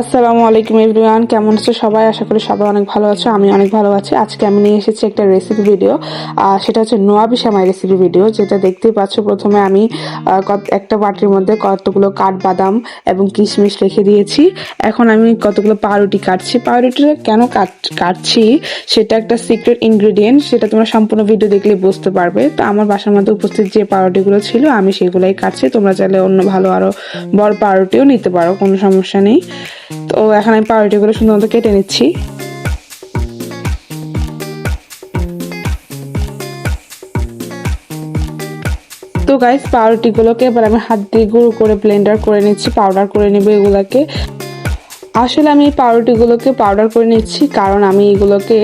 আসসালামু আলাইকুম এভরিওয়ান, কেমন আছো সবাই? আশা করি সবাই অনেক ভালো আছো আমি অনেক ভালো আছি। আজকে আমি নিয়ে এসেছি একটা রেসিপি ভিডিও আর সেটা হচ্ছে নোয়াবি সামাই রেসিপি ভিডিও যেটা দেখতেই পাচ্ছ প্রথমে আমি একটা বাটির মধ্যে কতগুলো কাঠবাদাম এবং কিশমিশ রেখে দিয়েছি। এখন আমি কতগুলো পাউরুটি কাটছি। পাউরুটিটা কেন কাট- কাটছি সেটা একটা সিক্রেট ইনগ্রিডিয়েন্ট সেটা তোমরা সম্পূর্ণ ভিডিও দেখলে বুঝতে পারবে। তো আমার বাসার মধ্যে উপস্থিত যে পাউরুটিগুলো ছিল, আমি সেগুলাই কাটছি। তোমরা চাইলে অন্য ভালো আরও বড় পাউরুটিও নিতে পারো, কোনো সমস্যা নেই। তো এখন আমি পাউরুটিগুলো সুন্দর মতো কেটে নিচ্ছি। তো গাইস পাউরুটিগুলোকে এবার আমি হাত দিয়ে গুঁড়ো করে ব্লেন্ডার করে নিচ্ছি পাউডার করে নেব এগুলাকে। আসলে আমি এই পাউরুটিগুলোকে পাউডার করে নিচ্ছি কারণ আমি এগুলোকে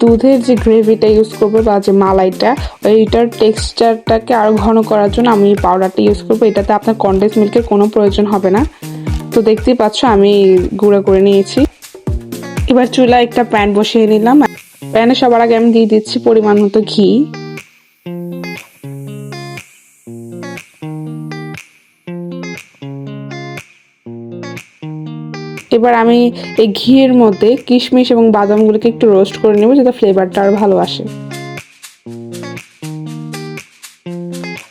দুধের যে গ্রেভিটা ইউজ করব বা যে মালাইটা, এইটার টেক্সচারটাকে আরও ঘন করার জন্য আমি পাউডারটা ইউজ করব। এটাতে আপনার কন্ডেন্স মিল্কের কোনো প্রয়োজন হবে না। তো দেখতেই পাচ্ছ, আমি গুঁড়া করে নিয়েছি। এবার চুলা একটা প্যান বসিয়ে নিলাম। প্যানে সবার আগে আমি দিয়ে দিচ্ছি পরিমাণ মতো ঘি। এবার আমি এই ঘিয়ের মধ্যে কিশমিশ এবং বাদামগুলোকে একটু রোস্ট করে নেব, যাতে ফ্লেভারটা আরও ভালো আসে।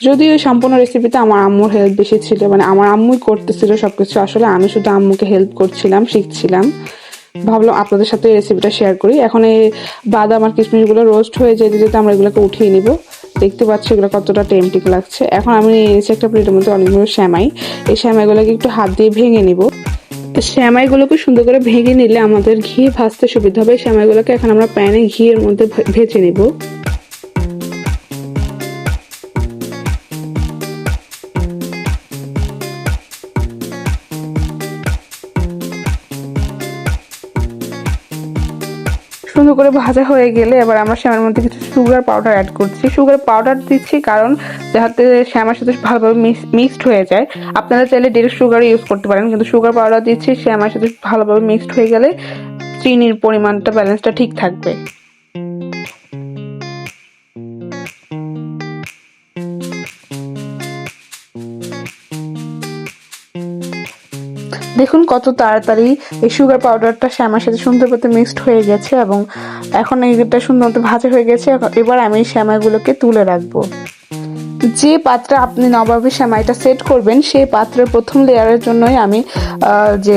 যদিও সম্পূর্ণ রেসিপিতে আমার আম্মুর হেল্প বেশি ছিল মানে আমার আম্মুই করতেছিল সবকিছু। আসলে আমি শুধু আম্মুকে হেল্প করছিলাম, শিখছিলাম। ভাবলাম আপনাদের সাথে এই রেসিপিটা শেয়ার করি। এখন এই বাদাম আর কিশমিশগুলো রোস্ট হয়ে যেতে যেতে আমরা এগুলোকে উঠিয়ে নিব। দেখতে পাচ্ছি এগুলো কতটা টেমটিক লাগছে। এখন আমি নিয়েছি একটা প্লেটের মধ্যে অনেকগুলো শ্যামাই এই শ্যামাইগুলোকে একটু হাত দিয়ে ভেঙে নিব। শ্যামাইগুলোকে সুন্দর করে ভেঙে নিলে আমাদের ঘি ভাজতে সুবিধা হবে। শ্যামাইগুলোকে এখন আমরা প্যানে ঘিয়ের মধ্যে ভেজে নিব। সুন্দর করে ভাজা হয়ে গেলে এবার আমরা শ্যামার মধ্যে কিছু সুগার পাউডার অ্যাড করছি। সুগার পাউডার দিচ্ছি কারণ যাতে শ্যামার সাথে ভালোভাবে মিক্সড হয়ে যায়। আপনারা চাইলে ডিরেক্ট সুগার ইউজ করতে পারেন, কিন্তু সুগার পাউডার দিচ্ছি, শ্যামার সাথে ভালোভাবে মিক্সড হয়ে গেলে চিনির পরিমাণটা ব্যালেন্সটা ঠিক থাকবে। দেখুন কত তাড়াতাড়ি এই সুগার পাউডারটা শ্যামার সাথে সুন্দর মতো মিক্সড হয়ে গেছে এবং এখন এইটা সুন্দর মতো ভাজা হয়ে গেছে। এবার আমি শ্যামাগুলোকে তুলে রাখব। যে পাত্রে আপনি নবাবী শ্যামাইটা সেট করবেন, সেই পাত্রের প্রথম লেয়ারের জন্যই আমি যে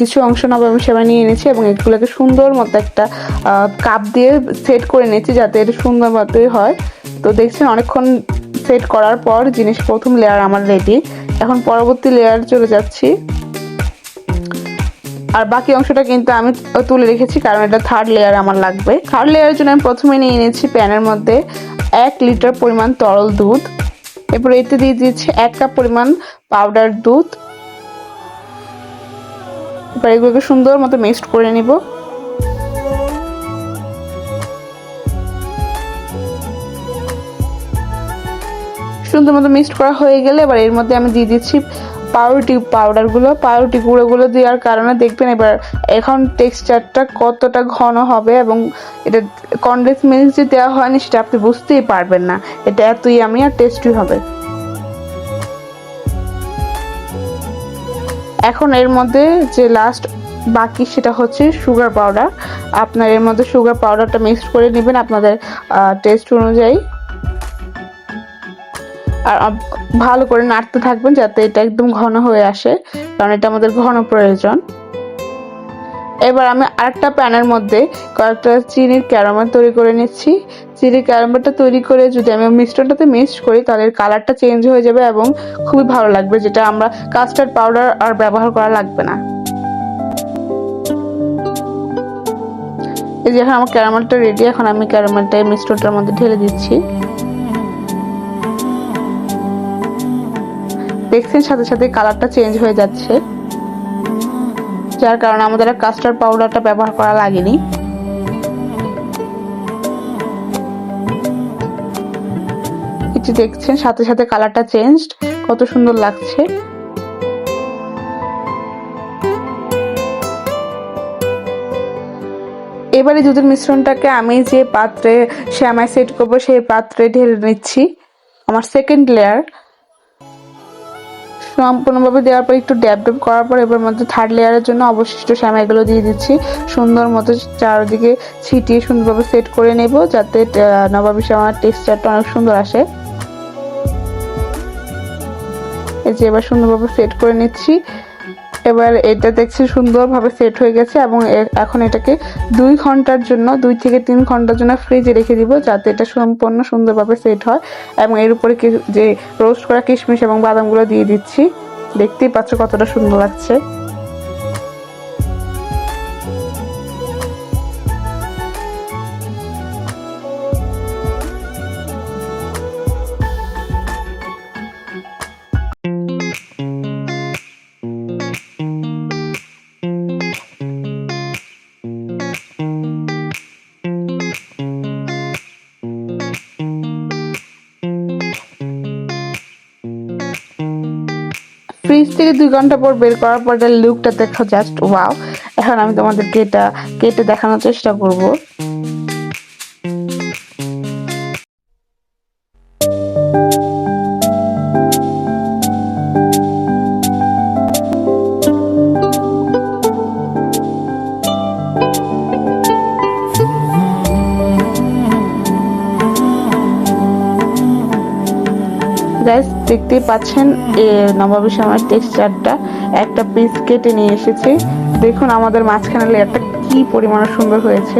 কিছু অংশ নবাবী শ্যামাই নিয়ে এনেছি এবং এগুলোকে সুন্দর মতো একটা কাপ দিয়ে সেট করে নিয়েছি যাতে এটা সুন্দর মতোই হয়। তো দেখছেন অনেকক্ষণ সেট করার পর জিনিস প্রথম লেয়ার আমার রেডি এখন পরবর্তী লেয়ার চলে যাচ্ছি। আর বাকি অংশটা কিন্তু আমি তুলে রেখেছি, কারণ এটা থার্ড লেয়ার আমার লাগবে। থার্ড লেয়ারের জন্য আমি প্রথমে নিয়ে নিয়েছি প্যানের মধ্যে এক লিটার পরিমাণ তরল দুধ। এরপর এতে দিয়ে দিয়েছি এক কাপ পরিমাণ পাউডার দুধ। এবার এগুলোকে সুন্দর মতো মিক্সড করে নিব। সুন্দর মতো মিক্সড করা হয়ে গেলে এবার এর মধ্যে আমি দিয়ে দিচ্ছি পাউরুটি পাউডারগুলো, পাউরুটি গুঁড়োগুলো দেওয়ার কারণে দেখবেন এবার এখন টেক্সচারটা কতটা ঘন হবে এবং এটা কনডেন্স মিল্ক যে দেওয়া হয়নি সেটা আপনি বুঝতেই পারবেন না। এটা এতই আমি আর টেস্টি হবে। এখন এর মধ্যে যে লাস্ট বাকি সেটা হচ্ছে সুগার পাউডার আপনার এর মধ্যে সুগার পাউডারটা মিক্সড করে নেবেন। আপনাদের টেস্ট অনুযায়ী। আর ভালো করে নাড়তে থাকবেন যাতে এটা একদম ঘন হয়ে আসে, কারণ এটা আমাদের ঘন প্রয়োজন। এবার আমি আরেকটা প্যানের মধ্যে কয়েকটা চিনির ক্যারামেল তৈরি করে নিচ্ছি। চিনির ক্যারামেলটা তৈরি করে যদি আমি মিশ্রণটাতে মিক্সড করি, তাহলে কালারটা চেঞ্জ হয়ে যাবে এবং খুবই ভালো লাগবে, যেটা আমরা কাস্টার্ড পাউডার আর ব্যবহার করা লাগবে না। এই যে আমার ক্যারামেলটা রেডি এখন আমি ক্যারামেলটা মিশ্রণটার মধ্যে ঢেলে দিচ্ছি। দেখছেন সাথে সাথে কালারটা চেঞ্জ হয়ে যাচ্ছে। যার কারণে আমাদের কাস্টার্ড পাউডারটা ব্যবহার করা লাগেনি। যে দেখছেন, সাথে সাথে কালারটা চেঞ্জড। কত সুন্দর লাগছে। এবারে দুধের মিশ্রণটাকে আমি যে পাত্রে শ্যামাই সেট করব, সেই পাত্রে ঢেলে নিচ্ছি। আমার সেকেন্ড লেয়ার সম্পূর্ণভাবে দেওয়ার পর একটু ড্যাপ ড্যাপ করার পর এবার মধ্যে থার্ড লেয়ারের জন্য অবশিষ্ট শ্যামাইগুলো দিয়ে দিচ্ছি। সুন্দর মতো চারদিকে ছিটিয়ে সুন্দরভাবে সেট করে নেব যাতে নবাবী শ্যামার টেক্সচারটা অনেক সুন্দর আসে। এই যে এবার সুন্দরভাবে সেট করে নিচ্ছি। এবার এটা দেখছি সুন্দরভাবে সেট হয়ে গেছে এবং এখন এটাকে দুই ঘণ্টার জন্য, দুই থেকে তিন ঘণ্টার জন্য ফ্রিজে রেখে দিব যাতে এটা সম্পূর্ণ সুন্দরভাবে সেট হয় এবং এর উপরে যে রোস্ট করা কিশমিশ এবং বাদামগুলো দিয়ে দিচ্ছি। দেখতেই পাচ্ছ কতটা সুন্দর লাগছে। ফ্রিজ থেকে দুই ঘণ্টা পর বের করার পর লুকটা দেখো জাস্ট ওয়াও এখন আমি তোমাদেরকে এটা কেটে দেখানোর চেষ্টা করব। গাইস দেখতেই পাচ্ছেন নবাবী সময় টেক্সচারটা একটা পিস কেটে নিয়ে এসেছি। দেখুন আমাদের মাঝখানে লেয়ারটা কি পরিমাণে সুন্দর হয়েছে।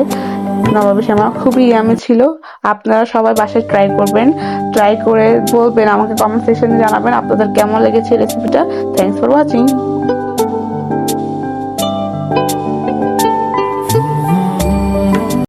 নবাবী শ্যামা খুবই ইয়ামি ছিল। আপনারা সবাই বাসায় ট্রাই করবেন। ট্রাই করে বলবেন, আমাকে কমেন্ট সেকশনে জানাবেন আপনাদের কেমন লেগেছে রেসিপিটা থ্যাংকস ফর ওয়াচিং